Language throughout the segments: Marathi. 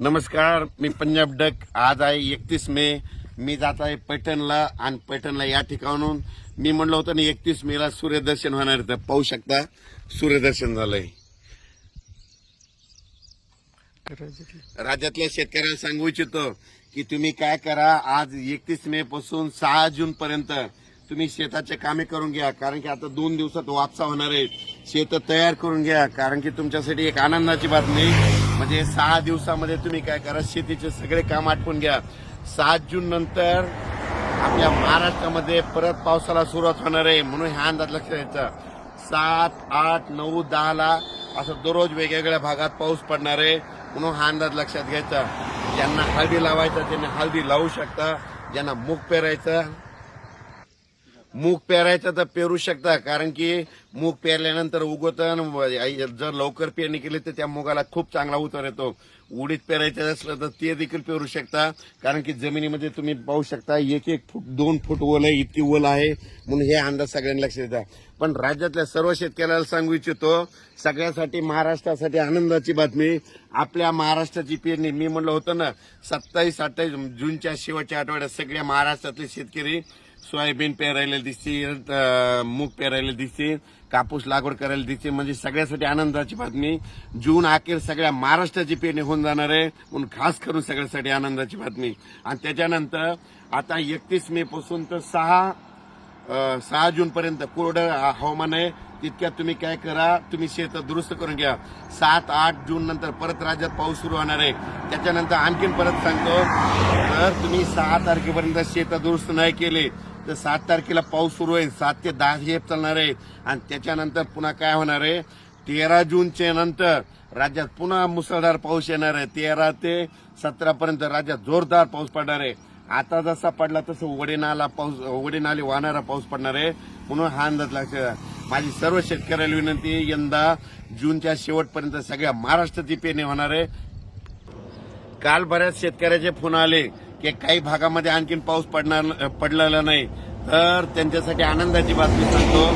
नमस्कार मी पंजाब डक. आज आहे एकतीस मे. मी जात आहे पैठणला आणि पैठणला या ठिकाणून. मी म्हणलं होतं ना एकतीस मेला सूर्यदर्शन होणार तर पाहू शकता सूर्यदर्शन झालंय. राज्यातल्या शेतकऱ्यांना सांगू इच्छितो की तुम्ही काय करा आज एकतीस मे पासून सहा जून पर्यंत तुम्ही शेताचे कामे करून घ्या कारण की आता दोन दिवसात वापसा होणार आहे. शेत तयार करून घ्या कारण की तुमच्यासाठी एक आनंदाची बातमी. म्हणजे सहा दिवसामध्ये तुम्ही काय करा शेतीचे सगळे काम आटपून घ्या. सात जून नंतर आपल्या महाराष्ट्रामध्ये परत पावसाला सुरुवात होणार आहे म्हणून ह्या अंदाज लक्षात द्यायचा सात आठ नऊ दहाला असं दररोज वेगवेगळ्या भागात पाऊस पडणार आहे म्हणून हा अंदाज लक्षात घ्यायचा. ज्यांना हळदी लावायचा त्यांनी हळदी लावू शकता. ज्यांना मूग पेरायचं मूग पेरायचं तर पेरू शकता कारण की मूग पेरल्यानंतर उगवतं आणि जर लवकर पेरणी केली तर त्या मुगाला खूप चांगला उतर येतो. उडीत पेरायचं असलं तर ते देखील पेरू शकता कारण की जमिनीमध्ये तुम्ही पाहू शकता एक एक फूट दोन फूट ओल आहे इतकी ओल आहे म्हणून हे अंदाज सगळ्यांनी लक्षात द्या पण राज्यातल्या सर्व शेतकऱ्याला सांगू इच्छितो सगळ्यासाठी महाराष्ट्रासाठी आनंदाची बातमी आपल्या महाराष्ट्राची पेरणी मी म्हणलं होतं ना सत्तावीस अठ्ठावीस जूनच्या शेवटच्या आठवड्यात सगळ्या महाराष्ट्रातले शेतकरी सोयाबीन पेरायला दिसतील मूग पेरायला दिसतील कापूस लागवड करायला दिसते म्हणजे सगळ्यासाठी आनंदाची बातमी. जून अखेर सगळ्या महाराष्ट्राची पेरणी होऊन जाणार आहे. म्हणून खास करून सगळ्यासाठी आनंदाची बातमी. आणि त्याच्यानंतर आता एकतीस मे पासून तर सहा सहा जून पर्यंत कोरडं हवामान आहे. तितक्यात तुम्ही काय करा तुम्ही शेत दुरुस्त करून घ्या. सात आठ जून नंतर परत राज्यात पाऊस सुरू होणार आहे. त्याच्यानंतर आणखीन परत सांगतो तर तुम्ही सहा तारखेपर्यंत शेत दुरुस्त नाही केले तर सात तारखेला पाऊस सुरू आहे. सात ते दहा हे चालणार आहे. आणि त्याच्यानंतर पुन्हा काय होणार आहे? तेरा जूनच्या नंतर राज्यात पुन्हा मुसळधार पाऊस येणार आहे. तेरा ते सतरा पर्यंत राज्यात जोरदार पाऊस पडणार आहे. आता जसा पडला तसं वडेनाला पाऊस वडेनाले वाहणारा पाऊस पडणार आहे. म्हणून हा अंदाज लक्षात माझी सर्व शेतकऱ्याला विनंती यंदा जूनच्या शेवटपर्यंत सगळ्या महाराष्ट्राची पेरणी होणार आहे. काल बऱ्याच शेतकऱ्याचे फोन आले की काही भागामध्ये आणखीन पाऊस पडणार पडलेला नाही. तर त्यांच्यासाठी आनंदाची बातमी सांगतो.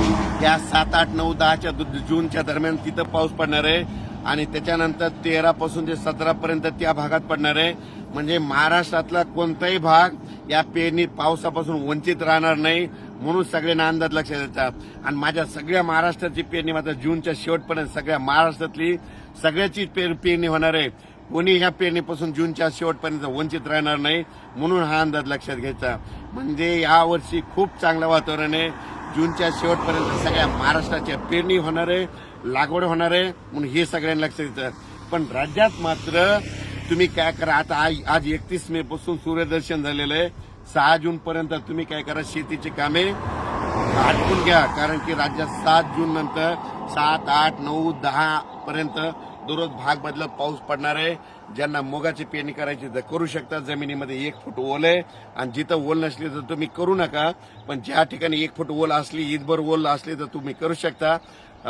या सात आठ नऊ दहाच्या दु- जूनच्या दरम्यान तिथं पाऊस पडणार आहे. आणि त्याच्यानंतर तेरा पासून ते सतरा पर्यंत त्या भागात पडणार आहे. म्हणजे महाराष्ट्रातला कोणताही भाग या पेरणीत पावसापासून वंचित राहणार नाही म्हणून सगळ्यांना अंदाज लक्षात येतात. आणि माझ्या सगळ्या महाराष्ट्राची पेरणी मात्र जूनच्या शेवटपर्यंत सगळ्या महाराष्ट्रातली सगळ्याची पेर- पेरणी होणार आहे. कोणी ह्या पेरणीपासून जूनच्या शेवटपर्यंत वंचित राहणार नाही म्हणून हा अंदाज लक्षात घ्यायचा. म्हणजे यावर्षी खूप चांगलं वातावरण आहे. जूनच्या शेवटपर्यंत सगळ्या महाराष्ट्राच्या पेरणी होणार आहे लागवड होणार आहे म्हणून हे सगळ्यांना लक्षात घ्यायचं पण राज्यात मात्र तुम्ही काय करा आता आज- आज एकतीस मे पासून सूर्यदर्शन झालेलं आहे. सहा जून पर्यंत तुम्ही काय करा शेतीची कामे आटपून घ्या कारण की राज्यात सात जून नंतर सात आठ नऊ दहा पर्यंत दररोज भाग बदलत पाऊस पडणार आहे. ज्यांना मुगाची पेरणी करायची तर करू शकता जमिनीमध्ये एक फूट ओल आहे. आणि जिथं ओल नसली तर तुम्ही करू नका. पण ज्या ठिकाणी एक फूट ओल असली ईदभर ओल असली तर तुम्ही करू शकता.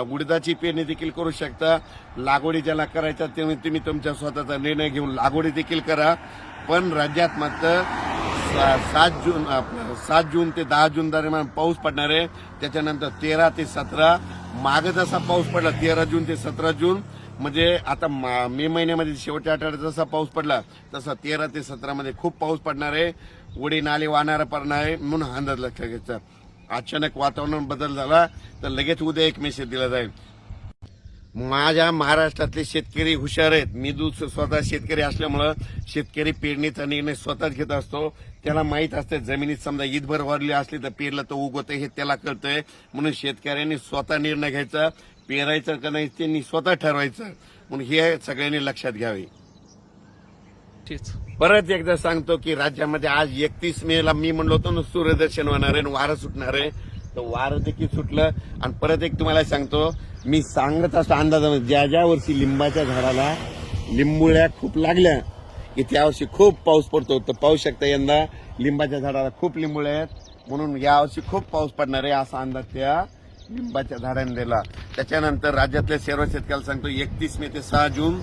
उडदाची पेरणी देखील करू शकता. लागवडी ज्याला करायच्या तेव्हा तुम्ही तुमच्या स्वतःचा निर्णय घेऊन लागवडी देखील करा. पण राज्यात मात्र सा- सात जून सात जून ते दहा जून दरम्यान पाऊस पडणार आहे. त्याच्यानंतर तेरा ते सतरा. माग जसा पाऊस पडला तेरा जून ते सतरा जून. म्हणजे आता मे महिन्यामध्ये शेवटच्या आठवड्यात जसा पाऊस पडला तसा तेरा ते सतरा मध्ये खूप पाऊस पडणार आहे. उडी नाले वाहणारा पडणार आहे म्हणून हा अंदाज लक्षात घ्यायचा. अचानक वातावरण बदल झाला तर लगेच उद्या एक मेसेज दिला जाईल. माझ्या महाराष्ट्रातले शेतकरी हुशार आहेत. मी दूध स्वतः शेतकरी असल्यामुळं शेतकरी पेरणीचा निर्णय स्वतःच घेत असतो. त्याला माहीत असते जमिनीत समजा ईदभर वाढली असली तर पेरलं तर उगवतं हे त्याला कळतंय. म्हणून शेतकऱ्यांनी स्वतः निर्णय घ्यायचा. पेरायचं का नाही त्यांनी स्वतः ठरवायचं. म्हणून हे सगळ्यांनी लक्षात घ्यावे. तेच. परत एकदा सांगतो की राज्यामध्ये आज एकतीस मे ला मी म्हणलो होतो ना सूर्यदर्शन होणार आहे आणि वारं सुटणार आहे. तर वारं देखील सुटलं. आणि परत एक तुम्हाला सांगतो मी सांगत असतो अंदाजामध्ये ज्या ज्या वर्षी लिंबाच्या झाडाला लिंबुळ्या खूप लागल्या की त्या वर्षी खूप पाऊस पडतो. तर पाहू शकता यंदा लिंबाच्या झाडाला खूप लिंबुळ्या आहेत. म्हणून यावर्षी खूप पाऊस पडणार आहे असा अंदाज त्या लिंबाच्या झाडाने दिला. त्याच्यानंतर राज्यातल्या सर्व शेतकऱ्याला सांगतो एकतीस मे ते सहा जून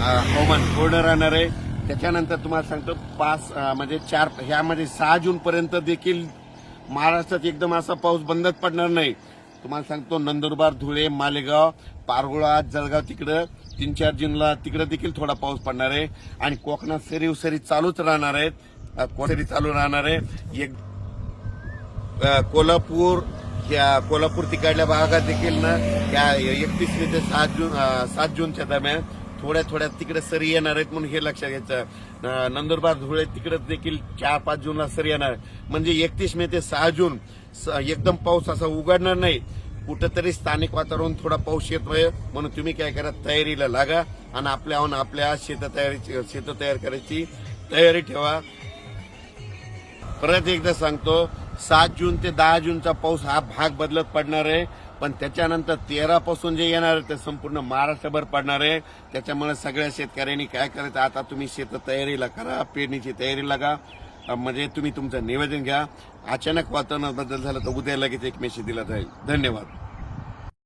हवामान कोरडं राहणार आहे. त्याच्यानंतर तुम्हाला सांगतो पाच म्हणजे चार ह्यामध्ये सहा जून पर्यंत देखील महाराष्ट्रात एकदम असा पाऊस बंदच पडणार नाही. तुम्हाला सांगतो नंदुरबार धुळे मालेगाव पारगुळा जळगाव तिकडं तीन चार जूनला तिकडं देखील थोडा पाऊस पडणार आहे. आणि कोकणात सरी उसरी चालूच राहणार आहेत. कोसरी चालू राहणार आहे. एक कोल्हापूर त्या कोल्हापूर तिकडल्या भागात देखील ना त्या एकतीस ते सात जून सात जूनच्या दरम्यान थोड्या थोड्या तिकडे सरी येणार आहेत म्हणून हे लक्षात घ्यायचं. नंदुरबार धुळे तिकडे देखील चार पाच जूनला सरी येणार. म्हणजे एकतीस मे ते सहा जून स- एकदम पाऊस असा उघडणार नाही. कुठंतरी स्थानिक वातावरण थोडा पाऊस येतोय म्हणून तुम्ही काय करा तयारीला लागा आणि आपल्याहून आपल्या शेत तयारीची शेत तयार करायची तयारी ठेवा. परत एकदा सांगतो सात जून ते दहा जूनचा पाऊस हा भाग बदलत पडणार आहे. पण त्याच्यानंतर तेरापासून जे येणार आहे ते संपूर्ण महाराष्ट्रभर पडणार आहे. त्याच्यामुळे सगळ्या शेतकऱ्यांनी काय करायचं? आता तुम्ही शेत तयारीला करा पेरणीची तयारी लागा. म्हणजे तुम्ही तुमचं निवेदन घ्या. अचानक वातावरणात बदल झाला तर उद्या लगेच एक मेसेज दिला जाईल. धन्यवाद.